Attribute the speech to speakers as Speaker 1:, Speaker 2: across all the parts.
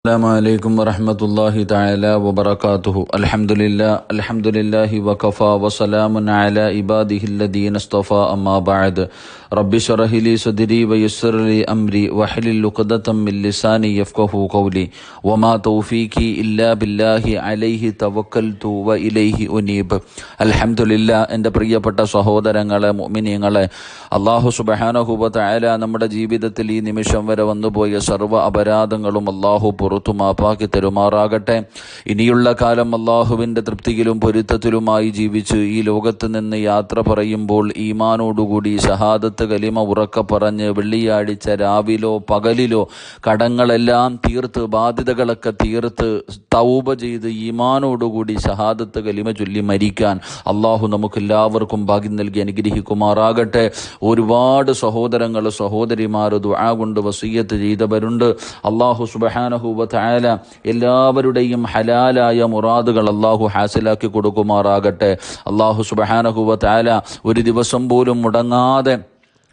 Speaker 1: السلام عليكم ورحمة الله تعالى وبركاته الحمد لله الحمد لله وكفى وسلام على عباده الذين اصطفى أما بعد رب اشرح لي صدري ويسر لي أمري واحلل عقدة من لساني يفقه قولي وما توفيقي إلا بالله عليه توكلت وإليه أنيب الحمد لله എൻ്റെ പ്രിയപ്പെട്ട സഹോദരങ്ങളെ മുഅ്മിനീങ്ങളെ അള്ളാഹു സുബഹാനഹുബത്തായ നമ്മുടെ ജീവിതത്തിൽ ഈ നിമിഷം വരെ വന്നുപോയ സർവ്വ അപരാധങ്ങളും അള്ളാഹു പുറത്തു മാപ്പാക്കി തരുമാറാകട്ടെ. ഇനിയുള്ള കാലം അള്ളാഹുവിന്റെ തൃപ്തിയിലും പൊരുത്തത്തിലുമായി ജീവിച്ച് ഈ ലോകത്ത് നിന്ന് യാത്ര പറയുമ്പോൾ ഈമാനോടുകൂടി ഷഹാദത്ത് കലിമ ഉറക്ക പറഞ്ഞ് വെള്ളിയാഴ്ച രാവിലോ പകലിലോ കടങ്ങളെല്ലാം തീർത്ത് ബാധ്യതകളൊക്കെ തീർത്ത് തൗബ ചെയ്ത് ഈമാനോടുകൂടി ഷഹാദത്ത് കലിമ ചൊല്ലി മരിക്കാൻ അള്ളാഹു നമുക്കെല്ലാവർക്കും ഭാഗ്യം നൽകി അനുഗ്രഹിക്കുമാറാകട്ടെ. ഒരുപാട് സഹോദരങ്ങൾ സഹോദരിമാർ ദുആ കൊണ്ട് വസീയത്ത് ചെയ്തവരുണ്ട്. അള്ളാഹു സുബഹാനഹുവ തആല എല്ലാവരുടെയും ഹലാലായ മുറാദുകൾ അള്ളാഹു ഹാസിലാക്കി കൊടുക്കുമാറാകട്ടെ. അള്ളാഹു സുബഹാനഹുവ തആല ഒരു ദിവസം പോലും മുടങ്ങാതെ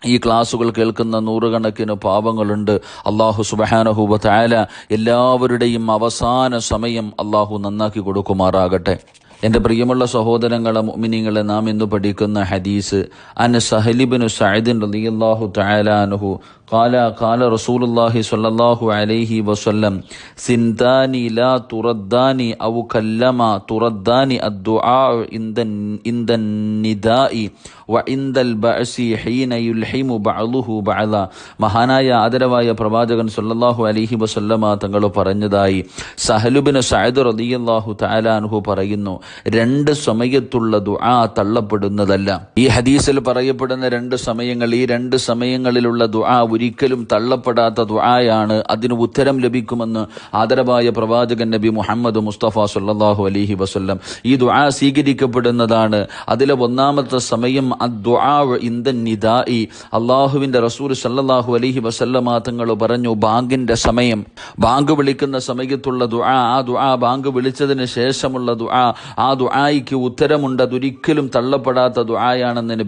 Speaker 1: ഈ ക്ലാസ്സുകൾ കേൾക്കുന്ന നൂറുകണക്കിന് പാപങ്ങളുണ്ട് അള്ളാഹു സുബഹാനഹുബ തായാല എല്ലാവരുടെയും അവസാന സമയം അള്ളാഹു നന്നാക്കി കൊടുക്കുമാറാകട്ടെ. എന്റെ പ്രിയമുള്ള സഹോദരങ്ങളെ മുഅ്മിനീങ്ങളെ നാം ഇന്ന് പഠിക്കുന്ന ഹദീസ് അൻ സഹലിബിനു സഹദിൻ റളിയല്ലാഹു തയാലാനുഹു قال قال رسول الله صلى الله عليه وسلم سنتان لا تردان أو كلما تردان الدعاء عند عند النداء وعند البعث حين يلحم بعضه بعضا മഹാനായ ആദരവായ പ്രവാചകൻ സല്ലല്ലാഹു അലൈഹി വസല്ലമ തങ്ങൾ പറഞ്ഞതായി സഹലുബിന് സഅദ് റളിയല്ലാഹു തആല അൻഹു പറയുന്നു രണ്ട് സമയത്തുള്ള ദുആ തള്ളപ്പെടുന്നതല്ല ഈ ഹദീസിൽ പറയപ്പെടുന്ന രണ്ട് സമയങ്ങൾ ഈ രണ്ട് സമയങ്ങളിലുള്ള ദുആ ഒരിക്കലും തള്ളപ്പെടാത്ത ദുആയാണ് അതിന് ഉത്തരം ലഭിക്കുമെന്ന് ആദരവായ പ്രവാചകൻ നബി മുഹമ്മദ് മുസ്തഫ സല്ലല്ലാഹു അലഹി വസ്ല്ലം. ഈ ദുആ സ്വീകരിക്കപ്പെടുന്നതാണ്. അതിലെ ഒന്നാമത്തെ സമയം നിദായി അള്ളാഹുവിന്റെ റസൂൽ സല്ലാഹു അലഹി വസല്ലമ തങ്ങൾ പറഞ്ഞു ബാങ്കിന്റെ സമയം. ബാങ്ക് വിളിക്കുന്ന സമയത്തുള്ള ദുആ ആ ദുആ ബാങ്ക് വിളിച്ചതിന് ശേഷമുള്ള ദുആ ആ ദുആയിക്ക് ഉത്തരമുണ്ട്. അതൊരിക്കലും തള്ളപ്പെടാത്ത ദുആയാണെന്ന്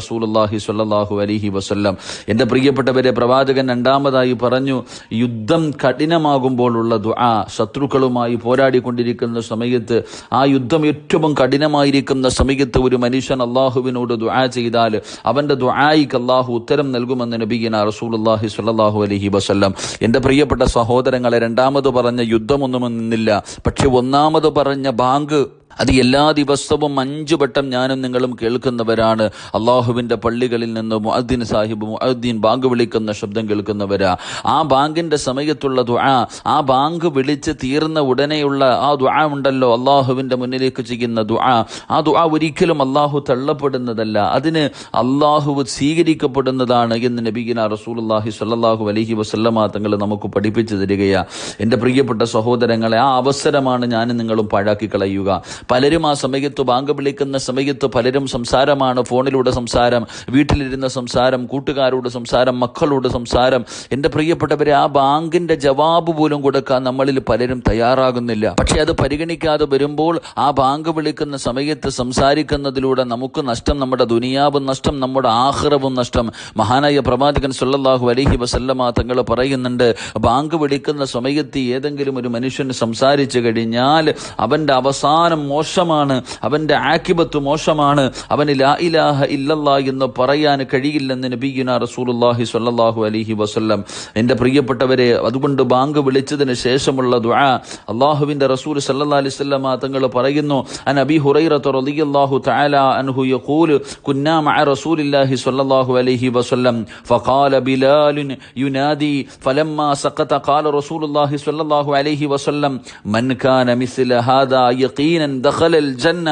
Speaker 1: റസൂൽ അള്ളാഹി സല്ലാഹു അലഹി വസ്ല്ലം. എന്റെ പ്രിയപ്പെട്ടവരെ പ്രവാചകൻ രണ്ടാമതായി പറഞ്ഞു യുദ്ധം കഠിനമാകുമ്പോഴുള്ള ദുആ ശത്രുക്കളുമായി പോരാടിക്കൊണ്ടിരിക്കുന്ന സമയത്ത് ആ യുദ്ധം ഏറ്റവും കഠിനമായിരിക്കുന്ന സമയത്ത് ഒരു മനുഷ്യൻ അള്ളാഹുവിനോട് ദുആ ചെയ്താൽ അവന്റെ ദുആയിക്ക് അള്ളാഹു ഉത്തരം നൽകുമെന്ന് നബീന റസൂലുള്ളാഹി സ്വല്ലല്ലാഹു അലഹി വസല്ലം. എന്റെ പ്രിയപ്പെട്ട സഹോദരങ്ങളെ രണ്ടാമത് പറഞ്ഞ യുദ്ധമൊന്നും നിന്നില്ല. പക്ഷെ ഒന്നാമത് പറഞ്ഞ ബാങ്ക് അത് എല്ലാ ദിവസവും അഞ്ചു വട്ടം ഞാനും നിങ്ങളും കേൾക്കുന്നവരാണ്. അള്ളാഹുവിന്റെ പള്ളികളിൽ നിന്ന് മുഅദ്ദീൻ സാഹിബ് മുഅദ്ദീൻ ബാങ്ക് വിളിക്കുന്ന ശബ്ദം കേൾക്കുന്നവരാ. ആ ബാങ്കിന്റെ സമയത്തുള്ള ദുആ ആ ബാങ്ക് വിളിച്ച് തീർന്ന ഉടനെയുള്ള ആ ദുആ ഉണ്ടല്ലോ അള്ളാഹുവിന്റെ മുന്നിലേക്ക് ചെയ്യുന്ന ദുആ. ആ ദുആ ഒരിക്കലും അള്ളാഹു തള്ളപ്പെടുന്നതല്ല. അതിന് അള്ളാഹു സ്വീകരിക്കപ്പെടുന്നതാണ് എന്ന് നബീന റസൂലുള്ളാഹി സ്വല്ലല്ലാഹു അലൈഹി വസല്ലമ തങ്ങൾ നമുക്ക് പഠിപ്പിച്ചു തരികയാണ് എന്റെ പ്രിയപ്പെട്ട സഹോദരങ്ങളെ ആ അവസരമാണ് ഞാൻ നിങ്ങളും പാഴാക്കി കളയുക പലരും ആ സമയത്ത് ബാങ്ക് വിളിക്കുന്ന സമയത്ത് പലരും സംസാരമാണ് ഫോണിലൂടെ സംസാരം വീട്ടിലിരുന്ന സംസാരം കൂട്ടുകാരോട് സംസാരം മക്കളോട് സംസാരം. എന്റെ പ്രിയപ്പെട്ടവരെ ആ ബാങ്കിന്റെ ജവാബ് പോലും കൊടുക്കാൻ നമ്മളിൽ പലരും തയ്യാറാകുന്നില്ല. പക്ഷേ അത് പരിഗണിക്കാതെ വരുമ്പോൾ ആ ബാങ്ക് വിളിക്കുന്ന സമയത്ത് സംസാരിക്കുന്നതിലൂടെ നമുക്ക് നഷ്ടം നമ്മുടെ ദുനിയാവും നഷ്ടം നമ്മുടെ ആഹ്റവും നഷ്ടം. മഹാനായ പ്രവാചകൻ സല്ലല്ലാഹു അലൈഹി വസല്ലമ തങ്ങൾ പറയുന്നുണ്ട് ബാങ്ക് വിളിക്കുന്ന സമയത്ത് ഏതെങ്കിലും ഒരു മനുഷ്യൻ സംസാരിച്ചു കഴിഞ്ഞാൽ അവന്റെ അവസാനം മോശമാണ് അവന്റെ ആക്കിബത്ത് മോശമാണ് അവന് ലാ ഇലാഹ ഇല്ലല്ലാ എന്ന് പറയാൻ കഴിയില്ലെന്ന് നബീന റസൂലുള്ളാഹി സ്വല്ലല്ലാഹു അലഹി വസ്ല്ലം. എന്റെ പ്രിയപ്പെട്ടവരെ അതുകൊണ്ട് ബാങ്ക് വിളിച്ചതിന് ശേഷമുള്ള ദുആ അള്ളാഹുവിന്റെ റസൂൽ സല്ലാ അലൈഹി വസല്ലം തങ്ങൾ പറയുന്നു അൻ അബി ഹുറൈറത റളിയല്ലാഹു തആല അൻഹു യഖൂലു കുന്നാ മഅ റസൂലില്ലാഹി സ്വല്ലല്ലാഹു അലൈഹി വസല്ലം. ഫഖാല ബിലാൽ യുനാദി ഫലമ്മാ സഖത ഖാല റസൂലുള്ളാഹി സ്വല്ലല്ലാഹു അലൈഹി വസല്ലം മൻ കാന മിസ്ല ഹാദാ യഖീനൻ ദഖലൽ ജന്ന.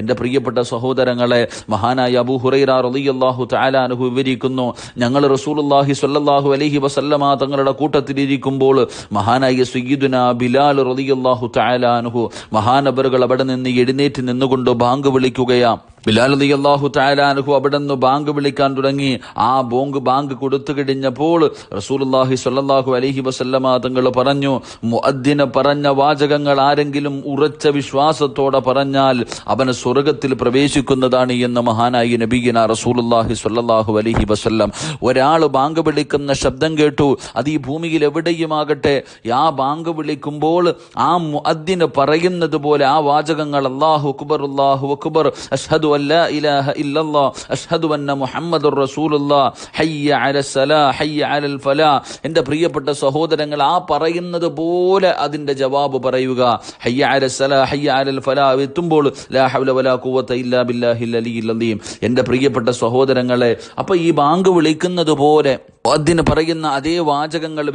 Speaker 1: എന്റെ പ്രിയപ്പെട്ട സഹോദരങ്ങളെ മഹാനായ അബു ഹുറൈറ റളിയല്ലാഹു വിവരിക്കുന്നു ഞങ്ങൾ റസൂലുള്ളാഹി സ്വല്ലല്ലാഹു അലൈഹി വസല്ലമ തങ്ങളുടെ കൂട്ടത്തിലിരിക്കുമ്പോൾ മഹാനായ സയ്യിദുന ബിലാൽ റളിയല്ലാഹു താലാനുഹു മഹാനബറുകൾ അവിടെ നിന്ന് എഴുന്നേറ്റ് നിന്നുകൊണ്ട് ബാങ്ക് വിളിക്കുകയാ. ബിലാൽ അലി അള്ളാഹു താലാനുഹു അവിടെ നിന്ന് ബാങ്ക് വിളിക്കാൻ തുടങ്ങി. ആ ബോങ്ക് ബാങ്ക് കൊടുത്തു കഴിഞ്ഞപ്പോൾ റസൂലുല്ലാഹി സ്വല്ലല്ലാഹു അലൈഹി വസല്ലമ തങ്ങൾ പറഞ്ഞു മുഅദ്ദിന് പറഞ്ഞ വാചകങ്ങൾ ആരെങ്കിലും ഉറച്ച വിശ്വാസത്തോടെ പറഞ്ഞാൽ അവന് സ്വർഗത്തിൽ പ്രവേശിക്കുന്നതാണ് എന്ന് മഹാനായി നബീന റസൂലുല്ലാഹി സ്വല്ലല്ലാഹു അലഹി വസല്ലം ഒരാൾ ബാങ്ക് വിളിക്കുന്ന ശബ്ദം കേട്ടു. അത് ഈ ഭൂമിയിൽ എവിടെയും ആകട്ടെ ആ ബാങ്ക് വിളിക്കുമ്പോൾ ആ മുഅദ്ദിന് പറയുന്നത് പോലെ ആ വാചകങ്ങൾ അള്ളാഹു അക്ബർ അള്ളാഹു അക്ബർ. അഷ്ഹദു അല്ലാ ഇലാഹ ഇല്ലല്ലാ അഷ്ഹദു അന്ന മുഹമ്മദുർ റസൂലുള്ള ഹയ്യ അല സലാ ഹയ്യ അലൽ ഫലാ എന്റെ പ്രിയപ്പെട്ട സഹോദരങ്ങൾ ആ പറയുന്നത് പോലെ അതിന്റെ ജവാബ് പറയുക. ഹയ്യ അല സലാ ഹയ്യ അലൽ ഫലാ എത്തുമ്പോൾ ലാ ഹൗല വലാ ഖുവത ഇല്ലാ ബില്ലാഹിൽ അലിയിൽ അലീം എന്റെ പ്രിയപ്പെട്ട സഹോദരങ്ങളെ അപ്പൊ ഈ ബാങ്ക് വിളിക്കുന്നത് പോലെ അതിന് പറയുന്ന അതേ വാചകങ്ങൾ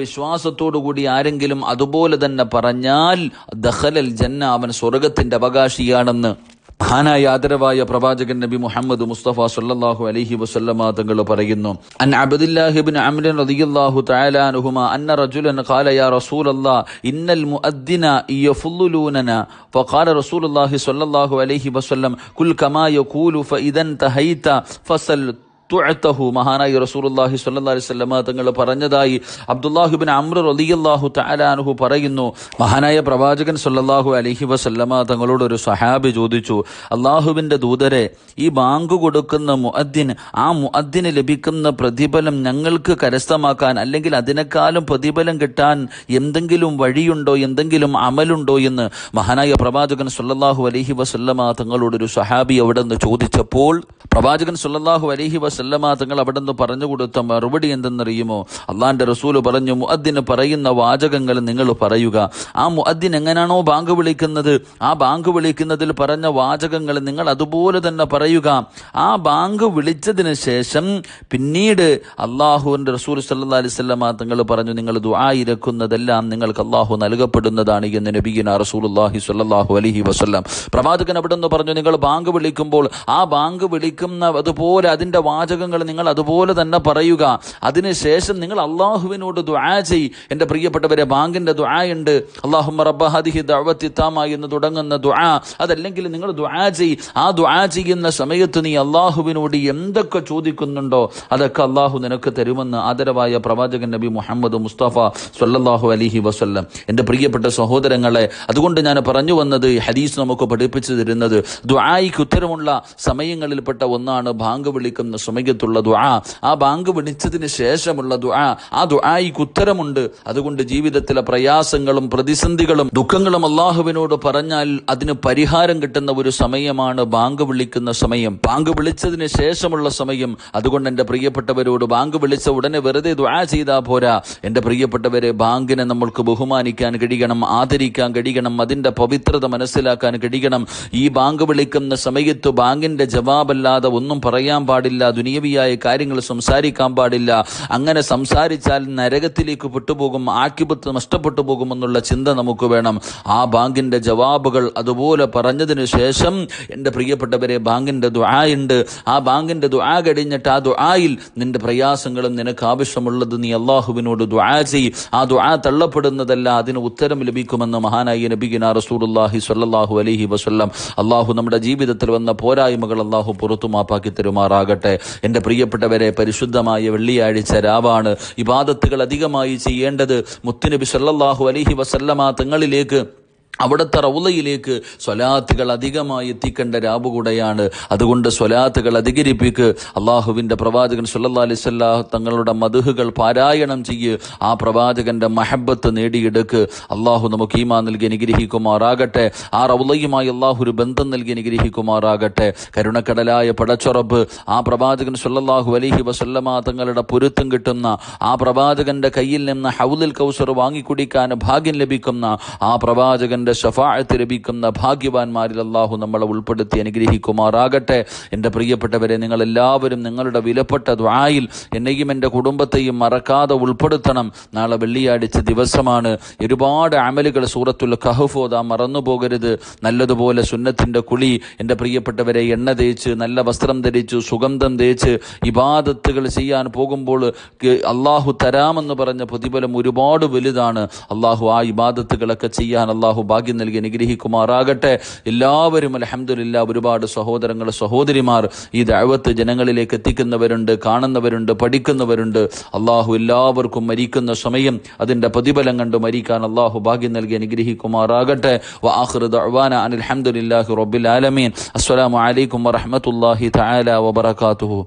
Speaker 1: കൂടി ആരെങ്കിലും അതുപോലെ തന്നെ പറഞ്ഞാൽ ദഹലൽ ജന്ന അവൻ സ്വർഗത്തിന്റെ അവകാശിയാണെന്ന് മഹാനായ ആദരവായ പ്രവാചകൻ നബി മുഹമ്മദ് മുസ്തഫ സല്ലാഹു അലഹി വസല്ലമ തങ്ങൾ പറയുന്നു അൻ അബ്ദുല്ലാഹിബിൻ അമ്രൻ റളിയല്ലാഹു തആല അൻഹുമ അന്ന റജുലൻ ഖാല യാ റസൂലല്ലാ ഇന്നൽ മുഅദ്ദിന യഫുല്ലുലൂനന ഫഖാല റസൂലുള്ളാഹി സല്ലല്ലാഹു അലൈഹി വസല്ലം കുൽ കമാ യഖൂലു ഫഇദൻ തഹൈത ഫസൽ തുഴത്തഹു മഹാനായി റസൂലുല്ലാഹി സ്വല്ലാ അലിസ്വല്ല തങ്ങൾ പറഞ്ഞതായി അബ്ദുല്ലാഹിബിൻ അമ്ര റലിയല്ലാഹു താലാനുഹു പറയുന്നു. മഹാനായ പ്രവാചകൻ സല്ലാഹു അലഹി വസല്ലമ തങ്ങളോട് ഒരു സഹാബി ചോദിച്ചു അള്ളാഹുവിന്റെ ദൂതരെ ഈ ബാങ്ക് കൊടുക്കുന്ന മുഅദ്ദിൻ ആ മുഅദ്ദിന് ലഭിക്കുന്ന പ്രതിഫലം ഞങ്ങൾക്ക് കരസ്ഥമാക്കാൻ അല്ലെങ്കിൽ അതിനേക്കാളും പ്രതിഫലം കിട്ടാൻ എന്തെങ്കിലും വഴിയുണ്ടോ എന്തെങ്കിലും അമലുണ്ടോ എന്ന് മഹാനായ പ്രവാചകൻ സല്ലാഹു അലഹി വസല്ലമ തങ്ങളോട് ഒരു സഹാബി അവിടെ നിന്ന് ചോദിച്ചപ്പോൾ പ്രവാചകൻ സല്ലാഹു അലഹി വസ് വസല്ലമ തങ്ങൾ അവിടെ നിന്ന് പറഞ്ഞു കൊടുത്ത മറുപടി എന്തെന്നറിയുമോ? അള്ളാന്റെ റസൂൽ പറഞ്ഞു മുഅദ്ദിന് പറയുന്ന വാചകങ്ങൾ നിങ്ങൾ പറയുക. ആ മുഅദ്ദിൻ എങ്ങനെയാണോ ബാങ്ക് വിളിക്കുന്നത്? ആ ബാങ്ക് വിളിക്കുന്നതിൽ പറഞ്ഞ വാചകങ്ങൾ നിങ്ങൾ അതുപോലെ തന്നെ പറയുക. ആ ബാങ്ക് വിളിച്ചതിന് ശേഷം പിന്നീട് അള്ളാഹുവിന്റെ റസൂൽ സല്ലാ അലിസ്വല്ലമ തങ്ങൾ പറഞ്ഞു നിങ്ങൾ ദുആയിരക്കുന്നതെല്ലാം നിങ്ങൾക്ക് അള്ളാഹു നൽകപ്പെടുന്നതാണ് എന്ന് നബീന റസൂലുല്ലാഹി സ്വല്ലല്ലാഹു അലഹി വസല്ലം. പ്രവാചകൻ അവിടെ നിന്ന് പറഞ്ഞു നിങ്ങൾ ബാങ്ക് വിളിക്കുമ്പോൾ ആ ബാങ്ക് വിളിക്കുന്ന അതുപോലെ അതിന്റെ വാചകങ്ങൾ നിങ്ങൾ അതുപോലെ തന്നെ പറയുക. അതിനുശേഷം നിങ്ങൾ അള്ളാഹുവിനോട് ദുആ ചെയ് എന്റെ പ്രിയപ്പെട്ടവരെ ബാങ്കിന്റെ ദുആ ഉണ്ട്. അള്ളാഹുമ്മ റബ്ബ ഹദിഹി എന്ന് തുടങ്ങുന്ന ദുആ. അതല്ലെങ്കിൽ നിങ്ങൾ ദുആ ചെയ് ആ ദുആ ചെയ്യുന്ന സമയത്ത് നീ അള്ളാഹുവിനോട് എന്തൊക്കെ ചോദിക്കുന്നുണ്ടോ അതൊക്കെ അള്ളാഹു നിനക്ക് തരുമെന്ന് ആദരവായ പ്രവാചകൻ നബി മുഹമ്മദ് മുസ്തഫ സല്ലല്ലാഹു അലൈഹി വസല്ലം. എന്റെ പ്രിയപ്പെട്ട സഹോദരങ്ങളെ അതുകൊണ്ട് ഞാൻ പറഞ്ഞു വന്നത് ഹദീസ് നമുക്ക് പഠിപ്പിച്ചു തരുന്നത് ദുആയിക്ക് ഉത്തരമുള്ള സമയങ്ങളിൽപ്പെട്ട ഒന്നാണ് ബാങ്ക് വിളിക്കുന്ന സമയത്തുള്ള ദുആ. ആ ബാങ്ക് വിളിച്ചതിന് ശേഷമുള്ള ദുആ. ആ ദുആയിക്ക് ഉത്തരമുണ്ട്. അതുകൊണ്ട് ജീവിതത്തിലെ പ്രയാസങ്ങളും പ്രതിസന്ധികളും ദുഃഖങ്ങളും അള്ളാഹുവിനോട് പറഞ്ഞാൽ അതിന് പരിഹാരം കിട്ടുന്ന ഒരു സമയമാണ് ബാങ്ക് വിളിക്കുന്ന സമയം. ബാങ്ക് വിളിച്ചതിന് ശേഷമുള്ള സമയം. അതുകൊണ്ട് എന്റെ പ്രിയപ്പെട്ടവരോട് ബാങ്ക് വിളിച്ച ഉടനെ വെറുതെ ദുആ ചെയ്താൽ പോരാ. എന്റെ പ്രിയപ്പെട്ടവരെ ബാങ്കിനെ നമ്മൾക്ക് ബഹുമാനിക്കാൻ കഴിയണം ആദരിക്കാൻ കഴിയണം അതിന്റെ പവിത്രത മനസ്സിലാക്കാൻ കഴിയണം. ഈ ബാങ്ക് വിളിക്കുന്ന സമയത്ത് ബാങ്കിന്റെ ജവാബല്ലാതെ ഒന്നും പറയാൻ പാടില്ല. ദുനിയവിയായ കാര്യങ്ങൾ സംസാരിക്കാൻ പാടില്ല. അങ്ങനെ സംസാരിച്ചാൽ നരകത്തിലേക്ക് പെട്ടുപോകും ആക്കിപത്ത് നഷ്ടപ്പെട്ടു പോകുമെന്നുള്ള ചിന്ത നമുക്ക് വേണം. ആ ബാങ്കിന്റെ ജവാബുകൾ അതുപോലെ പറഞ്ഞതിന് ശേഷം എന്റെ പ്രിയപ്പെട്ടവരെ ബാങ്കിന്റെ ദുആയുണ്ട് ആ ബാങ്കിന്റെ ദുആ കഴിഞ്ഞിട്ട് ആ ദുആയിൽ നിന്റെ പ്രയാസങ്ങളും നിനക്ക് ആവശ്യമുള്ളത് നീ അള്ളാഹുവിനോട് ദുആ ചെയ് ആ ദുആ തള്ളപ്പെടുന്നതല്ല അതിന് ഉത്തരം ലഭിക്കുമെന്ന് മഹാനായ നബിഗിന റസൂലുള്ളാഹി സ്വല്ലല്ലാഹു അലൈഹി വസല്ലം. അള്ളാഹു നമ്മുടെ ജീവിതത്തിൽ വന്ന പോരായ്മകൾ അള്ളാഹു പുറത്തുമാപ്പാക്കി തരുമാറാകട്ടെ. എന്റെ പ്രിയപ്പെട്ടവരെ പരിശുദ്ധമായ വെള്ളിയാഴ്ച രാവാണ്. ഇബാദത്തുകൾ അധികമായി ചെയ്യേണ്ടത് മുത്തുനബി സല്ലാഹു അലഹി വസല്ലമ തങ്ങളിലേക്ക് അവിടുത്തെ റൗലയിലേക്ക് സ്വലാത്തുകൾ അധികമായി എത്തിക്കേണ്ട രാവുകൂടെയാണ്. അതുകൊണ്ട് സ്വലാത്തുകൾ അധികരിപ്പിക്ക് അള്ളാഹുവിന്റെ പ്രവാചകൻ സുല്ലാ അലിസ്വല്ലാ തങ്ങളുടെ മധുഹുകൾ പാരായണം ചെയ്യ്. ആ പ്രവാചകന്റെ മഹബത്ത് നേടിയെടുക്ക്. അള്ളാഹു നമുക്ക് ഈമാ നൽകി അനുഗ്രഹിക്കുമാറാകട്ടെ. ആ റൗലയുമായി അള്ളാഹു ഒരു ബന്ധം നൽകി അനുഗ്രഹിക്കുമാറാകട്ടെ. കരുണക്കടലായ പടച്ചുറപ്പ് ആ പ്രവാചകൻ സുല്ലാഹു അലഹി വസല്ലമ തങ്ങളുടെ പൊരുത്തം കിട്ടുന്ന ആ പ്രവാചകന്റെ കയ്യിൽ നിന്ന് ഹൗലിൽ കൗസർ വാങ്ങിക്കുടിക്കാൻ ഭാഗ്യം ലഭിക്കുന്ന ആ പ്രവാചകൻ അവന്റെ ഷഫാഴത്ത് ലഭിക്കുന്ന ഭാഗ്യവാന്മാരിൽ അള്ളാഹു നമ്മളെ ഉൾപ്പെടുത്തി അനുഗ്രഹിക്കുമാറാകട്ടെ. എന്റെ പ്രിയപ്പെട്ടവരെ നിങ്ങളെല്ലാവരും നിങ്ങളുടെ വിലപ്പെട്ട ദ്വായിൽ എന്നെയും എന്റെ കുടുംബത്തെയും മറക്കാതെ ഉൾപ്പെടുത്തണം. നാളെ വെള്ളിയാഴ്ച ദിവസമാണ്. ഒരുപാട് അമലുകൾ സൂറത്തുൽ കഹഫോദ മറന്നു പോകരുത്. നല്ലതുപോലെ സുന്നത്തിന്റെ കുളി എന്റെ പ്രിയപ്പെട്ടവരെ എണ്ണ തേച്ച് നല്ല വസ്ത്രം ധരിച്ച് സുഗന്ധം തേച്ച് ഇബാദത്തുകൾ ചെയ്യാൻ പോകുമ്പോൾ അള്ളാഹു തരാമെന്ന് പറഞ്ഞ പ്രതിഫലം ഒരുപാട് വലുതാണ്. അള്ളാഹു ആ ഇബാദത്തുകളൊക്കെ ചെയ്യാൻ അള്ളാഹു ഭാഗ്യം നൽകി അനുഗ്രഹിക്കുമാറാകട്ടെ. എല്ലാവരും അലഹമില്ല ഒരുപാട് സഹോദരങ്ങൾ സഹോദരിമാർ ഈ ദഅവത്ത് ജനങ്ങളിലേക്ക് എത്തിക്കുന്നവരുണ്ട് കാണുന്നവരുണ്ട് പഠിക്കുന്നവരുണ്ട്. അള്ളാഹു എല്ലാവർക്കും മരിക്കുന്ന സമയം അതിന്റെ പ്രതിഫലം കണ്ട് മരിക്കാൻ അള്ളാഹു ഭാഗ്യം നൽകി അനുഗ്രഹിക്കുമാറാകട്ടെ. വആഖിറു ദഅവാന അനിൽ ഹംദുലില്ലാഹി റബ്ബിൽ ആലമീൻ. അസ്സലാമു അലൈക്കും വറഹ്മത്തുള്ളാഹി തആല വബറകാതുഹു.